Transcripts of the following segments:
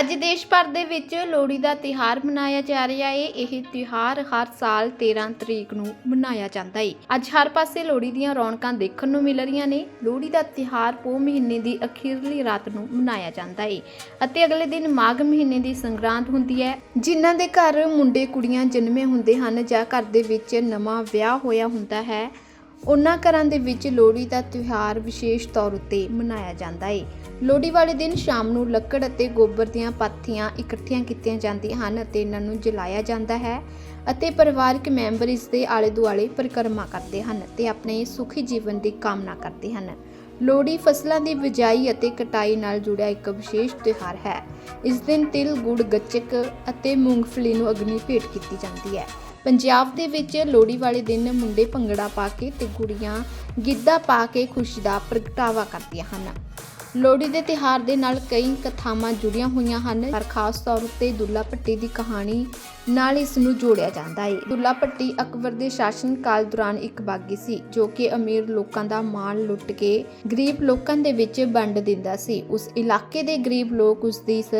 ਅੱਜ ਦੇਸ਼ ਭਰ ਦੇ ਵਿੱਚ ਲੋਹੜੀ ਦਾ ਤਿਹਾਰ ਮਨਾਇਆ ਜਾ ਰਿਹਾ ਹੈ ਇਹ ਤਿਹਾਰ ਹਰ ਸਾਲ 13 ਤਰੀਕ ਨੂੰ ਮਨਾਇਆ ਜਾਂਦਾ ਏ। ਅੱਜ ਹਰ ਪਾਸੇ ਲੋਹੜੀ ਦੀਆਂ ਰੌਣਕਾਂ ਦੇਖਣ ਨੂੰ ਮਿਲ ਰਹੀਆਂ ਨੇ। ਲੋਹੜੀ ਦਾ ਤਿਹਾਰ ਪੋ ਮਹੀਨੇ ਦੀ ਅਖੀਰਲੀ ਰਾਤ ਨੂੰ ਮਨਾਇਆ ਜਾਂਦਾ ਏ ਅਤੇ ਅਗਲੇ ਦਿਨ ਮਾਘ ਮਹੀਨੇ ਦੀ ਸੰਗਰਾਂਦ ਹੁੰਦੀ ਹੈ। ਜਿਨ੍ਹਾਂ ਦੇ ਘਰ ਮੁੰਡੇ ਕੁੜੀਆਂ ਜਨਮੇ ਹੁੰਦੇ ਹਨ ਜਾਂ ਘਰ ਦੇ ਵਿੱਚ ਨਵਾਂ ਵਿਆਹ ਹੋਇਆ ਹੁੰਦਾ ਹੈ। ਉਹਨਾਂ ਘਰਾਂ ਦੇ ਵਿੱਚ ਲੋਹੜੀ ਦਾ ਤਿਉਹਾਰ ਵਿਸ਼ੇਸ਼ ਤੌਰ ਉੱਤੇ ਮਨਾਇਆ ਜਾਂਦਾ ਹੈ ਲੋਹੜੀ ਵਾਲੇ ਦਿਨ ਸ਼ਾਮ ਨੂੰ ਲੱਕੜ ਅਤੇ ਗੋਬਰ ਦੀਆਂ ਪਾਥੀਆਂ ਇਕੱਠੀਆਂ ਕੀਤੀਆਂ ਜਾਂਦੀਆਂ ਹਨ ਅਤੇ ਇਹਨਾਂ ਨੂੰ ਜਲਾਇਆ ਜਾਂਦਾ ਹੈ ਅਤੇ ਪਰਿਵਾਰਕ ਮੈਂਬਰ ਇਸ ਦੇ ਆਲੇ ਦੁਆਲੇ ਪਰਿਕਰਮਾ ਕਰਦੇ ਹਨ ਤੇ ਆਪਣੇ ਸੁਖੀ ਜੀਵਨ ਦੀ ਕਾਮਨਾ ਕਰਦੇ ਹਨ। ਲੋਹੜੀ ਫਸਲਾਂ ਦੀ ਬਿਜਾਈ ਅਤੇ ਕਟਾਈ ਨਾਲ ਜੁੜਿਆ ਇੱਕ ਵਿਸ਼ੇਸ਼ ਤਿਉਹਾਰ ਹੈ। ਇਸ ਦਿਨ ਤਿਲ, ਗੁੜ, ਗੱਚਕ ਅਤੇ ਮੂੰਗਫਲੀ ਨੂੰ ਅਗਨੀ ਭੇਟ ਕੀਤੀ ਜਾਂਦੀ ਹੈ। ਪੰਜਾਬ ਦੇ ਵਿੱਚ ਲੋਹੜੀ ਵਾਲੇ ਦਿਨ ਮੁੰਡੇ ਭੰਗੜਾ ਪਾ ਕੇ ਤੇ ਕੁੜੀਆਂ ਗਿੱਧਾ ਪਾ ਕੇ ਖੁਸ਼ੀ ਦਾ ਪ੍ਰਗਟਾਵਾ ਕਰਦੀਆਂ ਹਨ। ਲੋਹੜੀ ਦੇ ਤਿਹਾਰ ਦੇ ਨਾਲ ਕਈ ਕਥਾਵਾਂ ਜੁੜੀਆਂ ਹੋਈਆਂ ਹਨ। ਪਰ ਖਾਸ ਤੌਰ ਉੱਤੇ ਦੁੱਲਾ ਭੱਟੀ ਦੀ ਕਹਾਣੀ ਨਾਲ ਇਸ ਨੂੰ ਜੋੜਿਆ ਜਾਂਦਾ ਹੈ ਦੁੱਲਾ ਭੱਟੀ ਅਕਬਰ ਦੇ ਸ਼ਾਸਨ ਕਾਲ ਦੌਰਾਨ ਇੱਕ ਬਾਗੀ ਸੀ, ਜੋ ਕਿ ਅਮੀਰ ਲੋਕਾਂ ਦਾ ਮਾਲ ਲੁੱਟ ਕੇ ਗਰੀਬ ਲੋਕਾਂ ਦੇ ਵਿੱਚ ਵੰਡ ਦਿੰਦਾ ਸੀ। ਉਸ ਇਲਾਕੇ ਦੇ ਗਰੀਬ ਲੋਕ ਉਸ ਦੀ ਇਸ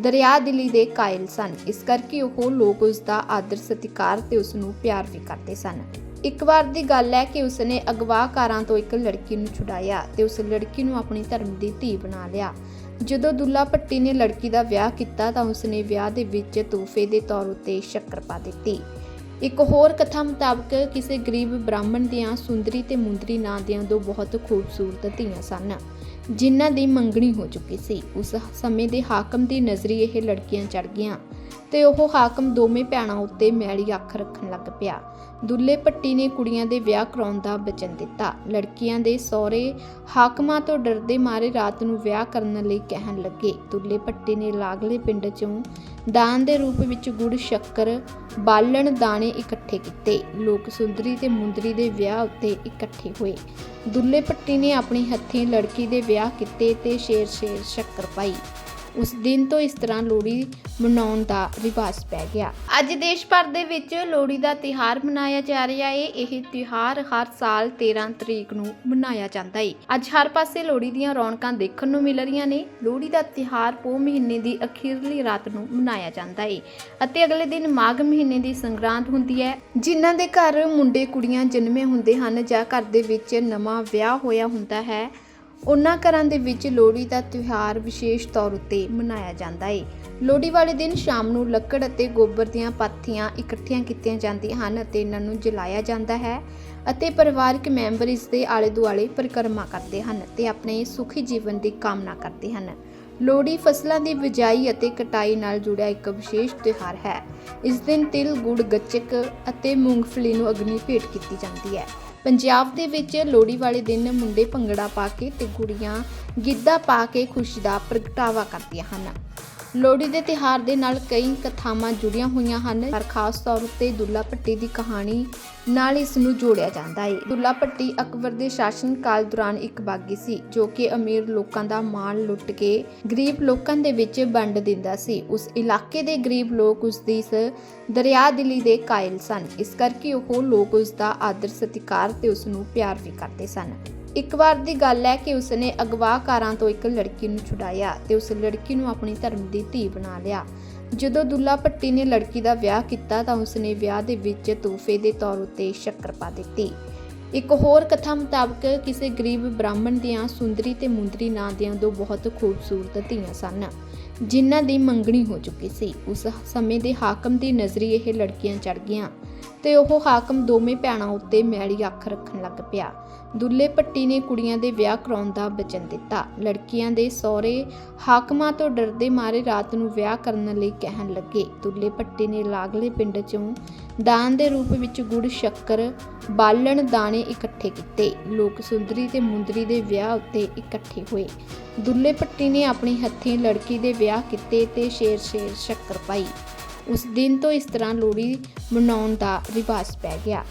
ਦਰਿਆ ਦਿਲੀ ਦੇ ਕਾਇਲ ਸਨ। ਇਸ ਕਰਕੇ ਉਹ ਲੋਕ ਉਸ ਦਾ ਆਦਰ ਸਤਿਕਾਰ ਤੇ ਉਸ ਨੂੰ ਪਿਆਰ ਵੀ ਕਰਦੇ ਸਨ। ਇੱਕ ਵਾਰ ਦੀ ਗੱਲ ਹੈ ਕਿ ਉਸਨੇ ਅਗਵਾਕਾਰਾਂ ਤੋਂ ਇੱਕ ਲੜਕੀ ਨੂੰ ਛੁਡਾਇਆ ਤੇ ਉਸ ਲੜਕੀ ਨੂੰ ਆਪਣੀ ਧਰਮ ਦੀ ਧੀ ਬਣਾ ਲਿਆ। ਜਦੋਂ ਦੁੱਲਾ ਭੱਟੀ ਨੇ ਲੜਕੀ ਦਾ ਵਿਆਹ ਕੀਤਾ ਤਾਂ ਉਸਨੇ ਵਿਆਹ ਦੇ ਵਿੱਚ ਤੋਹਫੇ ਦੇ ਤੌਰ ਉੱਤੇ ਸ਼ੱਕਰ ਪਾ ਦਿੱਤੀ। ਇੱਕ ਹੋਰ ਕਥਾ ਮੁਤਾਬਕ ਕਿਸੇ ਗਰੀਬ ਬ੍ਰਾਹਮਣ ਦੀਆਂ ਸੁੰਦਰੀ ਤੇ ਮੁੰਦਰੀ ਨਾਂ ਦੀਆਂ ਦੋ ਬਹੁਤ ਖੂਬਸੂਰਤ ਧੀਆਂ ਸਨ, ਜਿਨ੍ਹਾਂ ਦੀ ਮੰਗਣੀ ਹੋ ਚੁੱਕੀ ਸੀ। ਉਸ ਸਮੇਂ ਦੇ ਹਾਕਮ ਦੀ ਨਜ਼ਰੀ ਇਹ ਲੜਕੀਆਂ ਚੜ ਗਈਆਂ। ਤੇ ਉਹ ਹਾਕਮ ਦੋਵੇਂ ਭੈਣਾਂ ਉੱਤੇ ਮੈਲੀ ਅੱਖ ਰੱਖਣ ਲੱਗ ਪਿਆ। ਦੁੱਲੇ ਭੱਟੀ ਨੇ ਕੁੜੀਆਂ ਦੇ ਵਿਆਹ ਕਰਾਉਣ ਦਾ ਵਚਨ ਦਿੱਤਾ। ਲੜਕੀਆਂ ਦੇ ਸਹੁਰੇ ਹਾਕਮਾਂ ਤੋਂ ਡਰਦੇ ਮਾਰੇ ਰਾਤ ਨੂੰ ਵਿਆਹ ਕਰਨ ਲਈ ਕਹਿਣ ਲੱਗੇ। ਦੁੱਲੇ ਭੱਟੀ ਨੇ ਲਾਗਲੇ ਪਿੰਡ ਚੋਂ ਦਾਨ ਦੇ ਰੂਪ ਵਿੱਚ ਗੁੜ, ਸ਼ੱਕਰ, ਬਾਲਣ ਦਾਣੇ ਇਕੱਠੇ ਕੀਤੇ। ਲੋਕ ਸੁੰਦਰੀ ਤੇ ਮੁੰਦਰੀ ਦੇ ਵਿਆਹ ਉੱਤੇ ਇਕੱਠੇ ਹੋਏ। ਦੁੱਲੇ ਭੱਟੀ ਨੇ ਆਪਣੇ ਹੱਥੀਂ ਲੜਕੀ ਦੇ ਵਿਆਹ ਕੀਤੇ ਤੇ ਸ਼ੇਰ ਸ਼ੇਰ ਸ਼ੱਕਰ ਪਾਈ। ਉਸ ਦਿਨ ਤੋਂ ਇਸ ਤਰ੍ਹਾਂ ਲੋਹੜੀ ਮਨਾਉਣ ਦਾ ਰਿਵਾਜ ਪੈ ਗਿਆ। ਅੱਜ ਦੇਸ਼ ਭਰ ਦੇ ਵਿੱਚ ਲੋਹੜੀ ਦਾ ਤਿਹਾਰ ਮਨਾਇਆ ਜਾ ਰਿਹਾ ਹੈ ਇਹ ਤਿਹਾਰ ਹਰ ਸਾਲ 13 ਤਰੀਕ ਨੂੰ ਮਨਾਇਆ ਜਾਂਦਾ ਹੈ ਅੱਜ ਹਰ ਪਾਸੇ ਲੋਹੜੀ ਦੀਆਂ ਰੌਣਕਾਂ ਦੇਖਣ ਨੂੰ ਮਿਲ ਰਹੀਆਂ ਨੇ। ਲੋਹੜੀ ਦਾ ਤਿਹਾਰ ਪੋ ਮਹੀਨੇ ਦੀ ਅਖੀਰਲੀ ਰਾਤ ਨੂੰ ਮਨਾਇਆ ਜਾਂਦਾ ਹੈ ਅਤੇ ਅਗਲੇ ਦਿਨ ਮਾਘ ਮਹੀਨੇ ਦੀ ਸੰਗਰਾਂਦ ਹੁੰਦੀ ਹੈ। ਜਿਨ੍ਹਾਂ ਦੇ ਘਰ ਮੁੰਡੇ ਕੁੜੀਆਂ ਜਨਮੇ ਹੁੰਦੇ ਹਨ ਜਾਂ ਘਰ ਦੇ ਵਿੱਚ ਨਵਾਂ ਵਿਆਹ ਹੋਇਆ ਹੁੰਦਾ ਹੈ ਉਹਨਾਂ ਘਰਾਂ ਦੇ ਵਿੱਚ ਲੋਹੜੀ ਦਾ ਤਿਉਹਾਰ ਵਿਸ਼ੇਸ਼ ਤੌਰ ਉੱਤੇ ਮਨਾਇਆ ਜਾਂਦਾ ਹੈ ਲੋਹੜੀ ਵਾਲੇ ਦਿਨ ਸ਼ਾਮ ਨੂੰ ਲੱਕੜ ਅਤੇ ਗੋਬਰ ਦੀਆਂ ਪਾਥੀਆਂ ਇਕੱਠੀਆਂ ਕੀਤੀਆਂ ਜਾਂਦੀਆਂ ਹਨ ਅਤੇ ਇਹਨਾਂ ਨੂੰ ਜਲਾਇਆ ਜਾਂਦਾ ਹੈ ਅਤੇ ਪਰਿਵਾਰਕ ਮੈਂਬਰ ਇਸ ਦੇ ਆਲੇ ਦੁਆਲੇ ਪਰਿਕਰਮਾ ਕਰਦੇ ਹਨ ਤੇ ਆਪਣੇ ਸੁਖੀ ਜੀਵਨ ਦੀ ਕਾਮਨਾ ਕਰਦੇ ਹਨ। ਲੋਹੜੀ ਫਸਲਾਂ ਦੀ ਬਿਜਾਈ ਅਤੇ ਕਟਾਈ ਨਾਲ ਜੁੜਿਆ ਇੱਕ ਵਿਸ਼ੇਸ਼ ਤਿਉਹਾਰ ਹੈ। ਇਸ ਦਿਨ ਤਿਲ, ਗੁੜ, ਗੱਚਕ ਅਤੇ ਮੂੰਗਫਲੀ ਨੂੰ ਅਗਨੀ ਭੇਟ ਕੀਤੀ ਜਾਂਦੀ ਹੈ। ਪੰਜਾਬ ਦੇ ਵਿੱਚ ਲੋਹੜੀ ਵਾਲੇ ਦਿਨ ਮੁੰਡੇ ਭੰਗੜਾ ਪਾ ਕੇ ਤੇ ਕੁੜੀਆਂ ਗਿੱਧਾ ਪਾ ਕੇ ਖੁਸ਼ੀ ਦਾ ਪ੍ਰਗਟਾਵਾ ਕਰਦੀਆਂ ਹਨ। ਲੋਹੜੀ ਦੇ ਤਿਹਾਰ ਦੇ ਨਾਲ ਕਈ ਕਥਾਵਾਂ ਜੁੜੀਆਂ ਹੋਈਆਂ ਹਨ, ਪਰ ਖਾਸ ਤੌਰ ਉੱਤੇ ਦੁੱਲਾ ਭੱਟੀ ਦੀ ਕਹਾਣੀ ਨਾਲ ਇਸ ਨੂੰ ਜੋੜਿਆ ਜਾਂਦਾ ਹੈ ਦੁੱਲਾ ਭੱਟੀ ਅਕਬਰ ਦੇ ਸ਼ਾਸਨ ਕਾਲ ਦੌਰਾਨ ਇੱਕ ਬਾਗੀ ਸੀ, ਜੋ ਕਿ ਅਮੀਰ ਲੋਕਾਂ ਦਾ ਮਾਲ ਲੁੱਟ ਕੇ ਗਰੀਬ ਲੋਕਾਂ ਦੇ ਵਿੱਚ ਵੰਡ ਦਿੰਦਾ ਸੀ। ਉਸ ਇਲਾਕੇ ਦੇ ਗਰੀਬ ਲੋਕ ਉਸ ਦੀ ਇਸ ਦਰਿਆ ਦਿਲੀ ਦੇ ਕਾਇਲ ਸਨ। ਇਸ ਕਰਕੇ ਉਹ ਲੋਕ ਉਸ ਦਾ ਆਦਰ ਸਤਿਕਾਰ ਤੇ ਉਸ ਨੂੰ ਪਿਆਰ ਵੀ ਕਰਦੇ ਸਨ। ਇੱਕ ਵਾਰ ਦੀ ਗੱਲ ਹੈ ਕਿ ਉਸਨੇ ਅਗਵਾਕਾਰਾਂ ਤੋਂ ਇੱਕ ਲੜਕੀ ਨੂੰ ਛੁਡਾਇਆ ਤੇ ਉਸ ਲੜਕੀ ਨੂੰ ਆਪਣੀ ਧਰਮ ਦੀ ਧੀ ਬਣਾ ਲਿਆ। ਜਦੋਂ ਦੁੱਲਾ ਭੱਟੀ ਨੇ ਲੜਕੀ ਦਾ ਵਿਆਹ ਕੀਤਾ ਤਾਂ ਉਸਨੇ ਵਿਆਹ ਦੇ ਵਿੱਚ ਤੋਹਫੇ ਦੇ ਤੌਰ ਉੱਤੇ ਸ਼ੱਕਰ ਪਾ ਦਿੱਤੀ। ਇੱਕ ਹੋਰ ਕਥਾ ਮੁਤਾਬਕ ਕਿਸੇ ਗਰੀਬ ਬ੍ਰਾਹਮਣ ਦੀਆਂ ਸੁੰਦਰੀ ਤੇ ਮੁੰਦਰੀ ਨਾਂ ਦੀਆਂ ਦੋ ਬਹੁਤ ਖੂਬਸੂਰਤ ਧੀਆਂ ਸਨ। ਜਿਨ੍ਹਾਂ ਦੀ ਮੰਗਣੀ ਹੋ ਚੁੱਕੀ ਸੀ। ਉਸ ਸਮੇਂ ਦੇ ਹਾਕਮ ਦੀ ਨਜ਼ਰੀ ਇਹ ਲੜਕੀਆਂ ਚੜ ਗਈਆਂ ਤੇ ਉਹ ਹਾਕਮ ਦੋਵੇਂ ਭੈਣਾਂ ਉੱਤੇ ਮੈਲੀ ਅੱਖ ਰੱਖਣ ਲੱਗ ਪਿਆ। ਦੁੱਲੇ ਭੱਟੀ ਨੇ ਕੁੜੀਆਂ ਦੇ ਵਿਆਹ ਕਰਾਉਣ ਦਾ ਬਚਨ ਦਿੱਤਾ। ਲੜਕੀਆਂ ਦੇ ਸਹੁਰੇ ਹਾਕਮਾਂ ਤੋਂ ਡਰਦੇ ਮਾਰੇ ਰਾਤ ਨੂੰ ਵਿਆਹ ਕਰਨ ਲਈ ਕਹਿਣ ਲੱਗੇ। ਦੁੱਲੇ ਭੱਟੀ ਨੇ ਲਾਗਲੇ ਪਿੰਡ ਚੋਂ ਦਾਨ ਦੇ ਰੂਪ ਵਿੱਚ ਗੁੜ, ਸ਼ੱਕਰ, ਬਾਲਣ ਦਾਣੇ ਇਕੱਠੇ ਕੀਤੇ। ਲੋਕ ਸੁੰਦਰੀ ਤੇ ਮੁੰਦਰੀ ਦੇ ਵਿਆਹ ਉੱਤੇ ਇਕੱਠੇ ਹੋਏ। ਦੁੱਲੇ ਭੱਟੀ ਨੇ ਆਪਣੀ ਹੱਥੀਂ ਲੜਕੀ ਦੇ ਵਿਆਹ ਕੀਤੇ ਤੇ ਸ਼ੇਰ ਸ਼ੇਰ ਸ਼ੱਕਰ ਪਾਈ। ਉਸ ਦਿਨ ਤੋਂ ਇਸ ਤਰ੍ਹਾਂ ਲੋਹੜੀ ਮਨਾਉਣ ਦਾ ਰਿਵਾਜ ਪੈ ਗਿਆ।